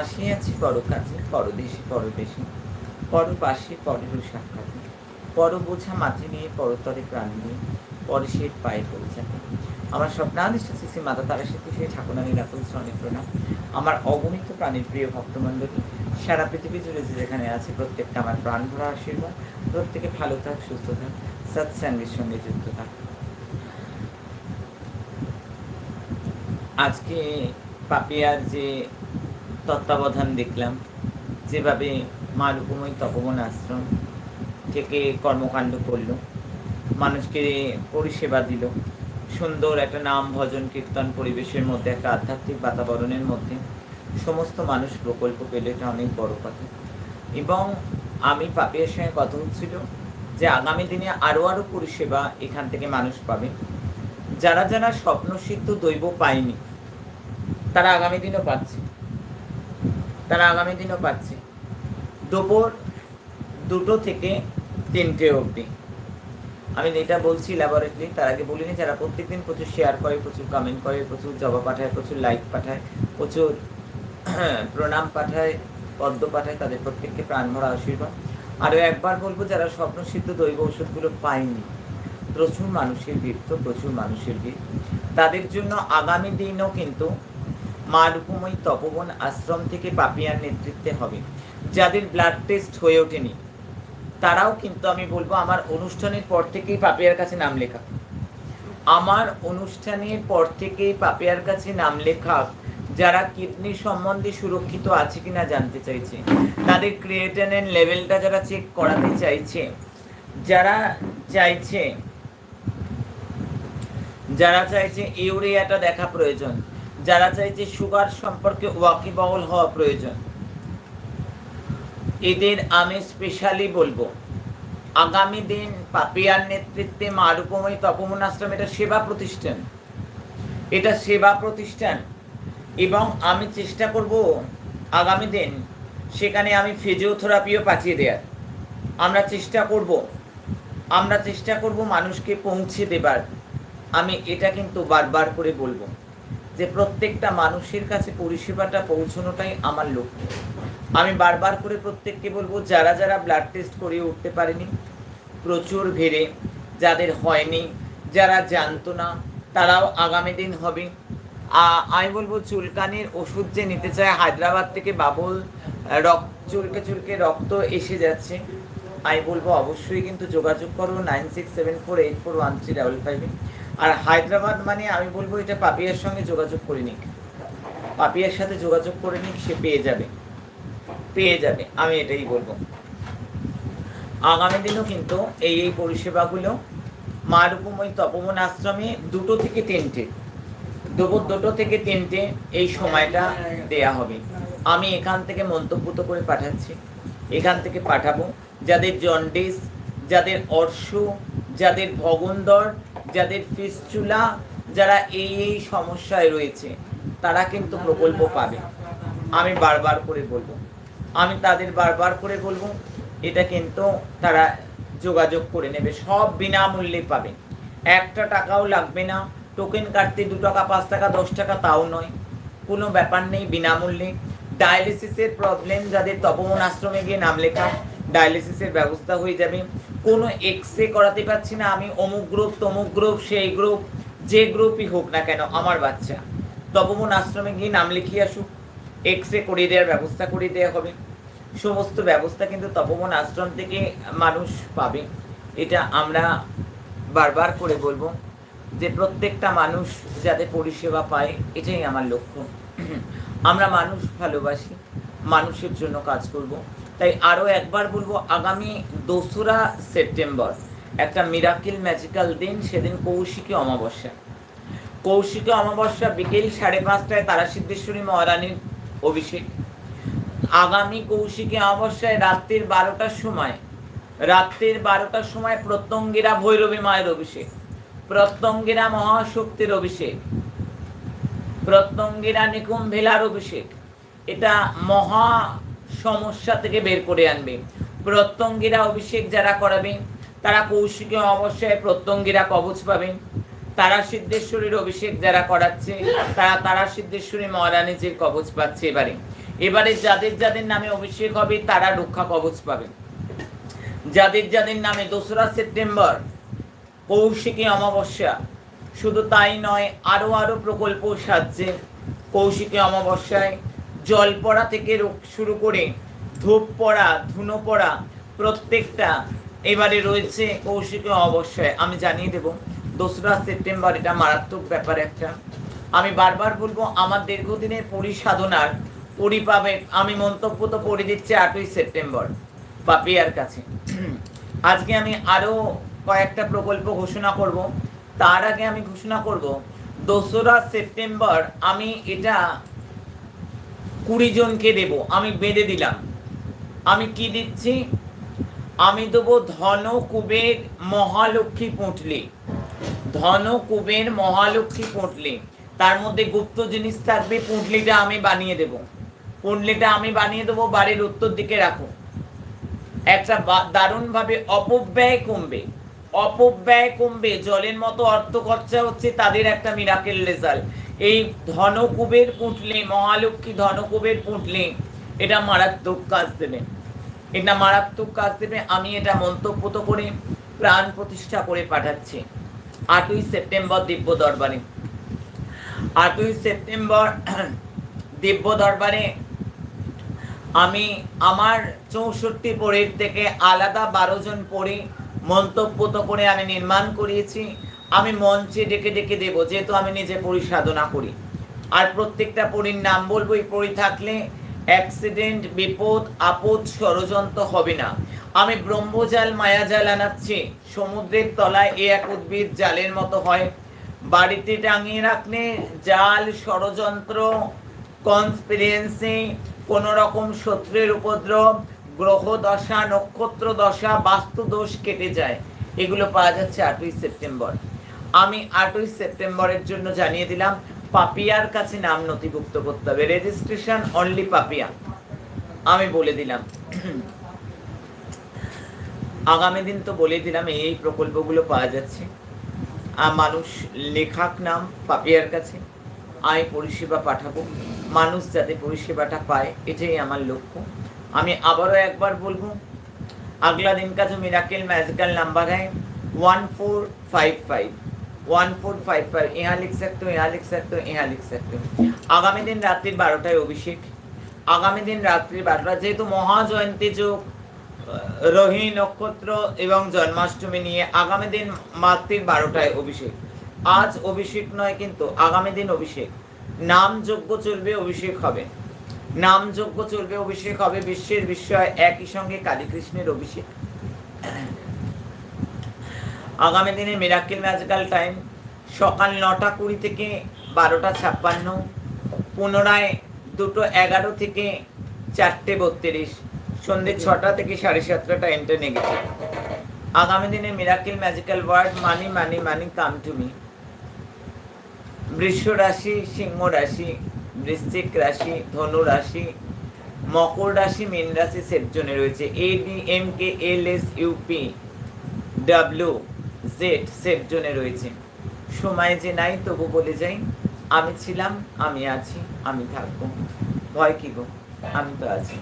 আসিয়াছি পর কাছে পরদেশে পরদেশে পরপাশে পরের সাক্ষাতে পর বোঝা মাঝে নিয়ে, পরতরে প্রাণ নিয়ে পরশের পায়ে পৌঁছাতে আমার স্বপ্নাদিষ্ট শ্রী মাতা তারা সাথে সেই ঠাকুরানী রাখল শ্রণে প্রণাম। আমার অগণিত প্রাণীর প্রিয় ভক্তমণ্ডলী, সারা পৃথিবী জুড়ে যে যেখানে আছে, প্রত্যেকটা আমার প্রাণ ভরা আশীর্বাদ। প্রত্যেকে ভালো থাক, সুস্থ থাক, সৎসঙ্গের সঙ্গে যুক্ত থাক। আজকে পাপিয়ার যে তত্ত্বাবধান দেখলাম। যেভাবে মা রূপময়ী তপবন আশ্রম থেকে কর্মকাণ্ড করল। মানুষকে পরিষেবা দিল। সুন্দর একটা নাম ভজন কীর্তন পরিবেশের মধ্যে, একটা আধ্যাত্মিক বাতাবরণের মধ্যে সমস্ত মানুষ প্রকল্প পেলে, এটা অনেক বড় কথা। এবং আমি পাপিয়ার সঙ্গে কথা হচ্ছিল যে আগামী দিনে আরও আরও পরিষেবা এখান থেকে মানুষ পাবে। যারা যারা স্বপ্নসিদ্ধ দৈব পায়নি, তারা আগামী দিনও পাচ্ছে। তারা আগামী দিনও পাচ্ছে। দুপুর দুটো থেকে তিনটে অবধি। আমি যেটা বলছি ল্যাবরেটরি তার আগে বলিনি, যারা প্রত্যেকদিন প্রচুর শেয়ার করে, প্রচুর কমেন্ট করে, প্রচুর জবাব পাঠায়, প্রচুর লাইক পাঠায়, প্রচুর প্রণাম পাঠায়, পদ্ম পাঠায়, তাদের প্রত্যেককে প্রাণ ভরা আশীর্বাদ। আরও একবার বলব, যারা স্বপ্নসিদ্ধ দৈব ওষুধগুলো পায়নি, প্রচুর মানুষের ভিড় তো প্রচুর মানুষের ভিড়। তাদের জন্য আগামী দিনও কিন্তু মা রূপময়ী তপবন আশ্রম থেকে পাপিয়ার নেতৃত্বে হবে, যাদের ব্লাড টেস্ট হয়ে ওঠেনি। তারাও কিন্তু, আমি বলব, আমার অনুষ্ঠানের পর থেকেই পাপিয়ার কাছে নাম লেখা। আমার অনুষ্ঠানের পর থেকেই পাপিয়ার কাছে নাম লেখা, যারা কিডনি সম্বন্ধে সুরক্ষিত আছে কিনা জানতে চাইছে। তাদের ক্রিয়েটিনের লেভেলটা যারা চেক করাতে চাইছে, যারা চাইছে যারা চাইছে, ইউরিয়াটা দেখা প্রয়োজন। যারা চাই যে সুগার সম্পর্কে ওয়াকিবহল হওয়া প্রয়োজন। এদের আমি স্পেশালি বলব, আগামী দিন পাপিয়ার নেতৃত্বে মা রূপময়ী তপমন আশ্রম, এটা সেবা প্রতিষ্ঠান। এটা সেবা প্রতিষ্ঠান। এবং আমি চেষ্টা করব আগামী দিন সেখানে আমি ফিজিওথেরাপিও পাঠিয়ে দেওয়ার আমরা চেষ্টা করব, আমরা চেষ্টা করব মানুষকে পৌঁছে দেবার। আমি এটা কিন্তু বারবার করে বলব। যে প্রত্যেকটা মানুষের কাছে পরিষেবাটা পৌঁছানোটাই আমার লক্ষ্য। আমি বারবার করে প্রত্যেককে বলব, যারা যারা ব্লাড টেস্ট করে উঠতে পারেনি, প্রচুর ভিড়ে, যাদের হয়নি, যারা জানতো না, তারাও আগামী দিন হবে। আমি বলব, চুলকানির ওষুধ যে নিতে চায়, হায়দ্রাবাদ থেকে বাবুল, রক্ত, চুলকে চুলকে রক্ত এসে যাচ্ছে। আমি বলব, অবশ্যই কিন্তু যোগাযোগ করো, nine six seven four eight four one three double ফাইভে আর হায়দ্রাবাদ মানে আমি বলব এটা পাপিয়ার সঙ্গে যোগাযোগ করে নিক। পাপিয়ার সাথে যোগাযোগ করে নিক, সে পেয়ে যাবে। পেয়ে যাবে, আমি এটাই বলব। আগামী দিনও কিন্তু এই এই পরিষেবাগুলো মা রূপময়ী তপবন আশ্রমে দুটো থেকে তিনটে দুপুর দুটো থেকে তিনটে এই সময়টা দেয়া হবে। আমি এখান থেকে মন্তব্য তো করে পাঠাচ্ছি। এখান থেকে পাঠাবো। যাদের জন্ডিস, যাদের অর্শ, যাদের ভগন্দর যাদের ফিসচুলা যারা এই এই সমস্যায় রয়েছে, তারা কিন্তু প্রকল্প পাবে। আমি বারবার করে বলব। আমি তাদের বারবার করে বলব, এটা কিন্তু তারা যোগাযোগ করে নেবে, সব বিনামূল্যে পাবে। একটা টাকাও লাগবে না টোকেন কাটতে দু টাকা, পাঁচ টাকা, দশ টাকা তাও নয়। কোনো ব্যাপার নেই, বিনামূল্যে। ডায়ালিসিসের প্রবলেম যাদের তপমন আশ্রমে গিয়ে নাম লেখা ডায়ালিসিসের ব্যবস্থা হয়ে যাবে। কোনো এক্স রে করাতে পারছি না। আমি অমুক গ্রুপ তমুক গ্রুপ সেই গ্রুপ যে গ্রুপই হোক না কেন, আমার বাচ্চা। তপমন আশ্রমে গিয়ে নাম লিখিয়ে আসুক। এক্স রে করিয়ে দেওয়ার ব্যবস্থা করিয়ে দেওয়া হবে। সমস্ত ব্যবস্থা কিন্তু তপবন আশ্রম থেকে মানুষ পাবে। এটা আমরা বারবার করে বলব যে প্রত্যেকটা মানুষ যাতে পরিষেবা পায়, এটাই আমার লক্ষ্য। আমরা মানুষ ভালোবাসি, মানুষের জন্য কাজ করব। তাই আরও একবার বলব, আগামী দোসরা সেপ্টেম্বর একটা মিরাকিল ম্যাজিক্যাল দিন, সেদিন কৌশিকী অমাবস্যা। কৌশিকী অমাবস্যা বিকেল সাড়ে পাঁচটায় তারা সিদ্ধেশ্বরী মহারানীর অভিষেক। আগামী কৌশিকী অমাবস্যায় রাত্রির বারোটার সময়, রাত্রির বারোটার সময় প্রত্যঙ্গিরা ভৈরবী মায়ের অভিষেক, প্রত্যঙ্গিরা মহাশক্তির অভিষেক, প্রত্যঙ্গিরা নিকুম্ভেলার অভিষেক। এটা মহা সমস্যা থেকে বের করে আনবে। প্রত্যঙ্গীরা অভিষেক যারা করাবে, তারা কৌশিকী অমাবস্যায় প্রত্যঙ্গিরা কবচ পাবেন তারা সিদ্ধেশ্বরীর অভিষেক যারা করাচ্ছে, তারা তারা সিদ্ধেশ্বরী মহারানীজির কবচ পাচ্ছে এবারে। এবারে যাদের যাদের নামে অভিষেক হবে, তারা রক্ষা কবচ পাবে। যাদের যাদের নামে দোসরা সেপ্টেম্বর, কৌশিকী অমাবস্যা, শুধু তাই নয়, আরও আরও প্রকল্প সাহায্যে কৌশিকী অমাবস্যায়। জল পড়া থেকে শুরু করে ধূপ পড়া, ধুনো পড়া প্রত্যেকটা এবারে রয়েছে কৌশিকী অবশ্যই। আমি জানিয়ে দেব, দোসরা সেপ্টেম্বর এটা মারাত্মক ব্যাপার একটা। আমি বারবার বলব, আমার দীর্ঘদিনের পরিসাধনার পরিপাবে আমি মন্তব্য তো পড়ে দিচ্ছি আটই সেপ্টেম্বর পাপিয়ার কাছে। আজকে আমি আরও কয়েকটা প্রকল্প ঘোষণা করব। তার আগে আমি ঘোষণা করব, দোসরা সেপ্টেম্বর আমি এটা কুড়ি জনকে দেব, আমি বেঁধে দিলাম। আমি কি দিচ্ছি? আমি দেবো ধন কুবের মহালক্ষ্মী পুঁটলি। ধন কুবের মহালক্ষ্মী পুঁটলি। তার মধ্যে গুপ্ত জিনিস থাকবে, পুঁটলিটা আমি বানিয়ে দেব। পুঁটলিটা আমি বানিয়ে দেবো, বাড়ির উত্তর দিকে রাখো। একটা দারুণভাবে অপব্যয় কমবে। অপব্যয় কমবে, জলের মতো অর্থ খরচা হচ্ছে, তাদের একটা মিরাকেল রেজাল্ট এই ধনকুবের পুঁটলি, মহালক্ষ্মী ধনকুবের পুঁটলি, এটা মারাত্মক কাজ দেবে। এটা মারাত্মক কাজ দেবে, আমি এটা মন্তব্য তো করে প্রাণ প্রতিষ্ঠা করে পাঠাচ্ছি। আটই সেপ্টেম্বর দিব্য দরবারে। আটই সেপ্টেম্বর দিব্য দরবারে আমি আমার চৌষট্টি পরের থেকে আলাদা বারো জন পরে মন্তব্য তো করে আমি নির্মাণ করিয়েছি। আমি মঞ্চে ডেকে ডেকে দেবো, যেহেতু আমি নিজে পরিসাধনা করি। আর প্রত্যেকটা পরীর নাম বলব, এই পরি থাকলে অ্যাক্সিডেন্ট, বিপদ, আপদ, ষড়যন্ত্র হবে না। আমি ব্রহ্মজাল, মায়াজাল আনাচ্ছি। সমুদ্রের তলায় এ এক উদ্ভিদ জালের মতো হয়। বাড়িতে টাঙিয়ে রাখলে জাল, ষড়যন্ত্র কনস্পিরেন্সি কোনো রকম শত্রুর উপদ্রব, গ্রহ দশা, নক্ষত্র দশা, বাস্তু দোষ কেটে যায়। এগুলো পাওয়া যাচ্ছে আটই সেপ্টেম্বর। আমি আটই সেপ্টেম্বরের জন্য জানিয়ে দিলাম পাপিয়ার কাছে নাম নথিভুক্ত করতে হবে রেজিস্ট্রেশন অনলি পাপিয়া আমি বলে দিলাম আগামী দিন তো বলে দিলাম এই এই প্রকল্পগুলো পাওয়া যাচ্ছে আর মানুষ লেখাক নাম পাপিয়ার কাছে আমি পরিষেবা পাঠাবো মানুষ যাতে পরিষেবাটা পায় এটাই আমার লক্ষ্য আমি আবারও একবার বলবো अगला दिन का जो मिराकिल मैजिकल नंबर है one four five five one four five five यहाँ लिख सकते हो यहाँ लिख सकते हो यहाँ लिख सकते हो আগামী দিন রাত্রি বারোটায় অভিষেক আগামী দিন রাত্রি বারোটা যেহেতু মহাজয়ন্তী যোগ আহ, রোহিণী নক্ষত্র এবং জন্মাষ্টমী নিয়ে আগামী দিন মাতৃর বারোটায় অভিষেক আজ অভিষেক নয় কিন্তু আগামী দিন অভিষেক নাম যজ্ঞ চলবে অভিষেক হবে নাম যজ্ঞ চলবে অভিষেক হবে বিশ্বের বিস্ময় একই সঙ্গে কালীকৃষ্ণের অভিষেক আগামী দিনে মিরাকিল ম্যাজিক্যাল টাইম সকাল নটা কুড়ি থেকে বারোটা ছাপ্পান্ন, পুনরায় দুটো এগারো থেকে চারটে বত্রিশ সন্ধ্যে ছটা থেকে সাড়ে সাতটা টাইমটা নেগেটিভ আগামী দিনে miracle magical word money money money, come to me. বৃষ রাশি, সিংহ রাশি, বৃশ্চিক রাশি, ধনু রাশি, মকর রাশি, মীন রাশি জোনে রয়েছে। A D M K L S U P W Z safe জোনে রয়েছে। সময় যে নাই, তবু বলে যাই, আমি ছিলাম, আমি আছি, আমি থাকব। ভয় কি গো? আমি তো আছি।